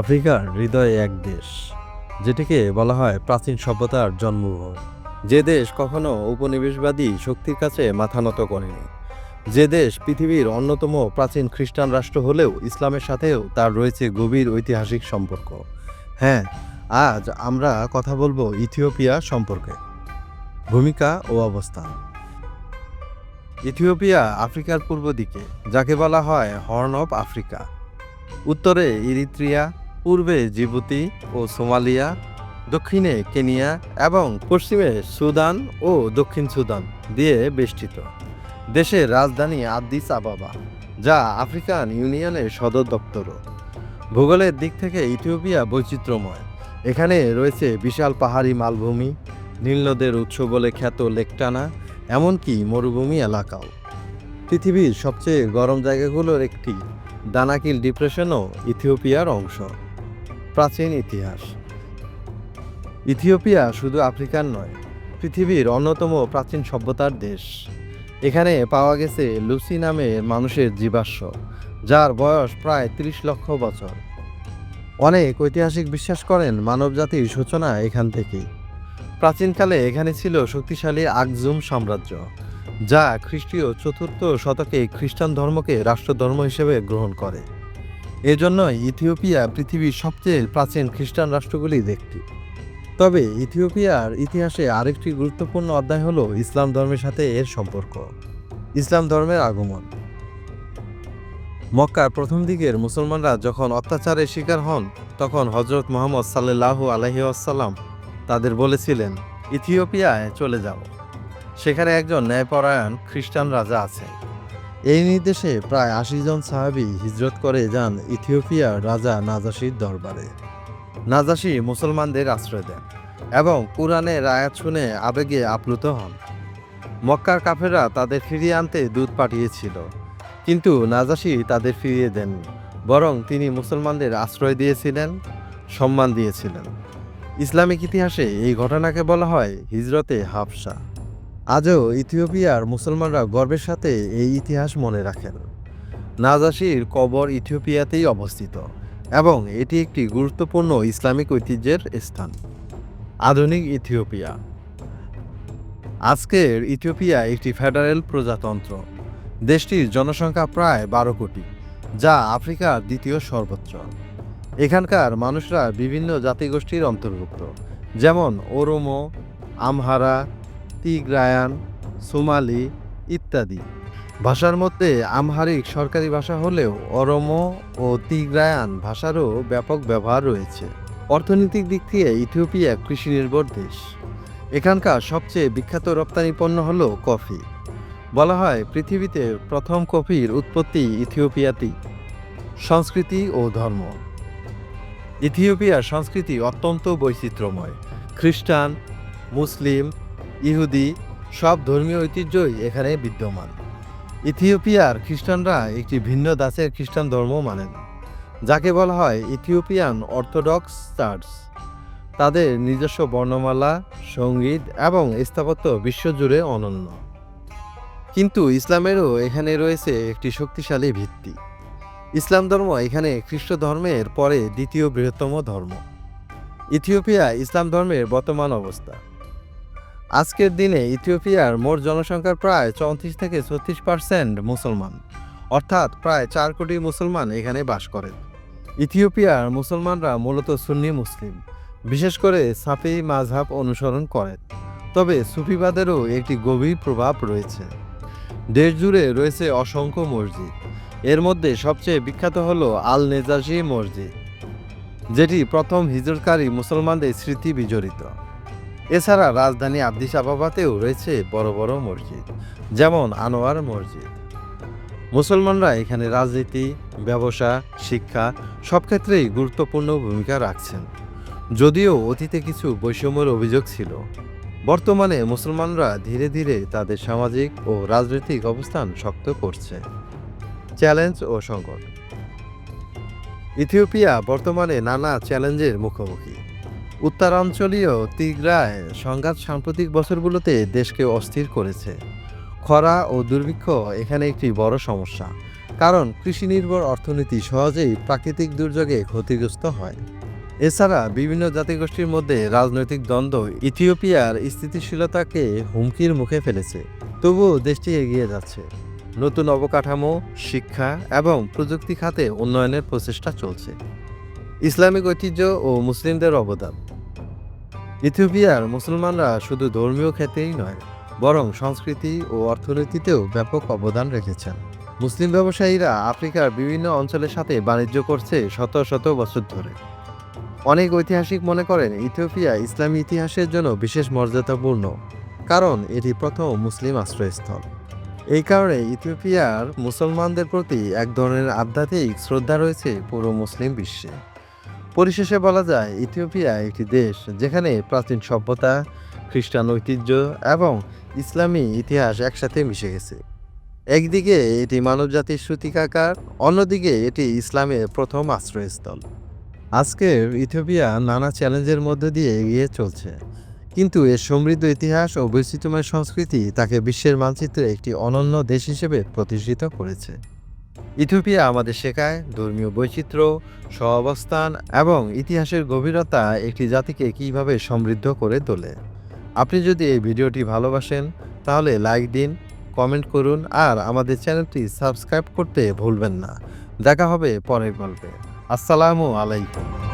আফ্রিকার হৃদয়ে এক দেশ, যেটিকে বলা হয় প্রাচীন সভ্যতার জন্মভূমি। যে দেশ কখনো উপনিবেশবাদী শক্তির কাছে মাথা নত করেনি। যে দেশ পৃথিবীর অন্যতম প্রাচীন খ্রিস্টান রাষ্ট্র হলেও ইসলামের সাথেও তার রয়েছে গভীর ঐতিহাসিক সম্পর্ক। হ্যাঁ আজ আমরা কথা বলব ইথিওপিয়া সম্পর্কে। ভূমিকা ও অবস্থান। ইথিওপিয়া আফ্রিকার পূর্ব দিকে, যাকে বলা হয় হর্ন অফ আফ্রিকা। উত্তরে ইরিত্রিয়া পূর্বে জিবুতি ও সোমালিয়া, দক্ষিণে কেনিয়া এবং পশ্চিমে সুদান ও দক্ষিণ সুদান দিয়ে বেষ্টিত। দেশের রাজধানী আদিস আবাবা, যা আফ্রিকান ইউনিয়নের সদর দপ্তরও। ভূগোলের দিক থেকে ইথিওপিয়া বৈচিত্র্যময়। এখানে রয়েছে বিশাল পাহাড়ি মালভূমি, নীলনদের উৎস বলে খ্যাত লেকটানা, এমনকি মরুভূমি এলাকাও। পৃথিবীর সবচেয়ে গরম জায়গাগুলোর একটি, দানাকিল ডিপ্রেশনও ইথিওপিয়ার অংশ। প্রাচীন ইতিহাস। ইথিওপিয়া শুধু আফ্রিকার নয়, পৃথিবীর অন্যতম প্রাচীন সভ্যতার দেশ। এখানে পাওয়া গেছে লুসি নামে মানুষের জীবাশ্ম, যার বয়স প্রায় ৩০ লক্ষ বছর। অনেক ঐতিহাসিক বিশ্বাস করেন মানবজাতির সূচনা এখান থেকেই। প্রাচীনকালে এখানে ছিল শক্তিশালী আকজুম সাম্রাজ্য, যা খ্রিস্টীয় চতুর্থ শতকে খ্রিস্টান ধর্মকে রাষ্ট্রধর্ম হিসেবে গ্রহণ করে। এজন্যই ইথিওপিয়া পৃথিবীর সবচেয়ে প্রাচীন খ্রিস্টান রাষ্ট্রগুলির একটি। তবে ইথিওপিয়ার ইতিহাসে আরেকটি গুরুত্বপূর্ণ অধ্যায় হলো ইসলাম ধর্মের সাথে এর সম্পর্ক, ইসলাম ধর্মের আগমন। মক্কার প্রথম দিকের মুসলমানরা যখন অত্যাচারের শিকার হন, তখন হজরত মোহাম্মদ সাল্লাহ আলহি আসাল্লাম তাদের বলেছিলেন, ইথিওপিয়ায় চলে যাও। সেখানে একজন ন্যায়পরায়ণ খ্রিস্টান রাজা আছে এই নির্দেশে প্রায় আশি জন সাহাবি হিজরত করে যান ইথিওপিয়ার রাজা নাজাসির দরবারে। নাজাসি মুসলমানদের আশ্রয় দেন এবং কোরআনের আয়াত শুনে আবেগে আপ্লুত হন। মক্কার কাফেরা তাদের ফিরিয়ে আনতে দূত পাঠিয়েছিল, কিন্তু নাজাসি তাদের ফিরিয়ে দেননি, বরং তিনি মুসলমানদের আশ্রয় দিয়েছিলেন, সম্মান দিয়েছিলেন। ইসলামিক ইতিহাসে এই ঘটনাকে বলা হয় হিজরতে হাফসা। আজও ইথিওপিয়ার মুসলমানরা গর্বের সাথে এই ইতিহাস মনে রাখেন। নাজাসির কবর ইথিওপিয়াতেই অবস্থিত এবং এটি একটি গুরুত্বপূর্ণ ইসলামিক ঐতিহ্যের স্থান। আধুনিক ইথিওপিয়া। আজকের ইথিওপিয়া একটি ফেডারেল প্রজাতন্ত্র। দেশটির জনসংখ্যা প্রায় বারো কোটি, যা আফ্রিকার দ্বিতীয় সর্বোচ্চ এখানকার মানুষরা বিভিন্ন জাতিগোষ্ঠীর অন্তর্ভুক্ত, যেমন ওরোমো, আমহারা তিগ্রায়ান সোমালি ইত্যাদি। ভাষার মধ্যে আমহারিক সরকারি ভাষা হলেও অরমো ও তিগ্রায়ান ভাষারও ব্যাপক ব্যবহার রয়েছে। অর্থনৈতিক দিক থেকে ইথিওপিয়া কৃষি নির্ভর দেশ। এখানকার সবচেয়ে বিখ্যাত রপ্তানি পণ্য হল কফি। বলা হয় পৃথিবীতে প্রথম কফির উৎপত্তি ইথিওপিয়াতেই। সংস্কৃতি ও ধর্ম। ইথিওপিয়ার সংস্কৃতি অত্যন্ত বৈচিত্র্যময়। খ্রিস্টান, মুসলিম ইহুদি, সব ধর্মীয় ঐতিহ্যই এখানে বিদ্যমান। ইথিওপিয়ার খ্রিস্টানরা একটি ভিন্ন দাসের খ্রিস্টান ধর্ম মানেন, যাকে বলা হয় ইথিওপিয়ান অর্থোডক্স চার্চ। তাদের নিজস্ব বর্ণমালা, সংগীত এবং স্থাপত্য বিশ্বজুড়ে অনন্য। কিন্তু ইসলামেরও এখানে রয়েছে একটি শক্তিশালী ভিত্তি। ইসলাম ধর্ম এখানে খ্রিস্ট ধর্মের পরে দ্বিতীয় বৃহত্তম ধর্ম। ইথিওপিয়া ইসলাম ধর্মের বর্তমান অবস্থা। আজকের দিনে ইথিওপিয়ার মোট জনসংখ্যার প্রায় চৌত্রিশ থেকে ছত্রিশ পার্সেন্ট মুসলমান। অর্থাৎ প্রায় চার কোটি মুসলমান এখানে বাস করেন ইথিওপিয়ার মুসলমানরা মূলত সুন্নি মুসলিম। বিশেষ করে সাফি মাঝহাব অনুসরণ করেন তবে সুফিবাদেরও একটি গভীর প্রভাব রয়েছে। দেশ জুড়ে রয়েছে অসংখ্য মসজিদ। এর মধ্যে সবচেয়ে বিখ্যাত হল আল নেজাজি মসজিদ, যেটি প্রথম হিজরতকারী মুসলমানদের স্মৃতি বিজড়িত। এছাড়া রাজধানী আবদিস আবাবাতেও রয়েছে বড় বড় মসজিদ, যেমন আনোয়ার মসজিদ। মুসলমানরা এখানে রাজনীতি, ব্যবসা, শিক্ষা সব ক্ষেত্রেই গুরুত্বপূর্ণ ভূমিকা রাখছেন। যদিও অতীতে কিছু বৈষম্যের অভিযোগ ছিল, বর্তমানে মুসলমানরা ধীরে ধীরে তাদের সামাজিক ও রাজনৈতিক অবস্থান শক্ত করছে। চ্যালেঞ্জ ও সংকট। ইথিওপিয়া বর্তমানে নানা চ্যালেঞ্জের মুখোমুখি। উত্তরাঞ্চলীয় তিগ্রায় সংঘাত সাম্প্রতিক বছরগুলোতে দেশকে অস্থির করেছে। খরা ও দুর্ভিক্ষ এখানে একটি বড় সমস্যা, কারণ কৃষি নির্ভর অর্থনীতি সহজেই প্রাকৃতিক দুর্যোগে ক্ষতিগ্রস্ত হয়। এছাড়া বিভিন্ন জাতিগোষ্ঠীর মধ্যে রাজনৈতিক দ্বন্দ্ব ইথিওপিয়ার স্থিতিশীলতাকে হুমকির মুখে ফেলেছে। তবুও দেশটি এগিয়ে যাচ্ছে। নতুন অবকাঠামো, শিক্ষা এবং প্রযুক্তি খাতে উন্নয়নের প্রচেষ্টা চলছে। ইসলামিক ঐতিহ্য ও মুসলিমদের অবদান। ইথিওপিয়ার মুসলমানরা শুধু ধর্মীয় ক্ষেত্রেই নয়, বরং সংস্কৃতি ও অর্থনীতিতেও ব্যাপক অবদান রেখেছেন। মুসলিম ব্যবসায়ীরা আফ্রিকার বিভিন্ন অঞ্চলের সাথে বাণিজ্য করছে শত শত বছর ধরে। অনেক ঐতিহাসিক মনে করেন ইথিওপিয়া ইসলামী ইতিহাসের জন্য বিশেষ মর্যাদাপূর্ণ, কারণ এটি প্রথম মুসলিম আশ্রয়স্থল। এই কারণে ইথিওপিয়ার মুসলমানদের প্রতি এক ধরনের আধ্যাত্মিক শ্রদ্ধা রয়েছে পুরো মুসলিম বিশ্বে। পরিশেষে বলা যায়, ইথিওপিয়া একটি দেশ যেখানে প্রাচীন সভ্যতা, খ্রিস্টান ঐতিহ্য এবং ইসলামী ইতিহাস একসাথে মিশে গেছে। একদিকে এটি মানবজাতির সূতিকাকার, অন্যদিকে এটি ইসলামের প্রথম আশ্রয়স্থল। আজকের ইথিওপিয়া নানা চ্যালেঞ্জের মধ্যে দিয়ে এগিয়ে চলছে, কিন্তু এর সমৃদ্ধ ইতিহাস ও বৈচিত্র্যময় সংস্কৃতি তাকে বিশ্বের মানচিত্রে একটি অনন্য দেশ হিসেবে প্রতিষ্ঠিত করেছে। ইথিওপিয়া আমাদের শেখায় ধর্মীয় বৈচিত্র্য, সহাবস্থান এবং ইতিহাসের গভীরতা একটি জাতিকে কীভাবে সমৃদ্ধ করে তোলে। আপনি যদি এই ভিডিওটি ভালোবাসেন, তাহলে লাইক দিন, কমেন্ট করুন আর আমাদের চ্যানেলটি সাবস্ক্রাইব করতে ভুলবেন না। দেখা হবে পরের গল্পে। আসসালামু আলাইকুম।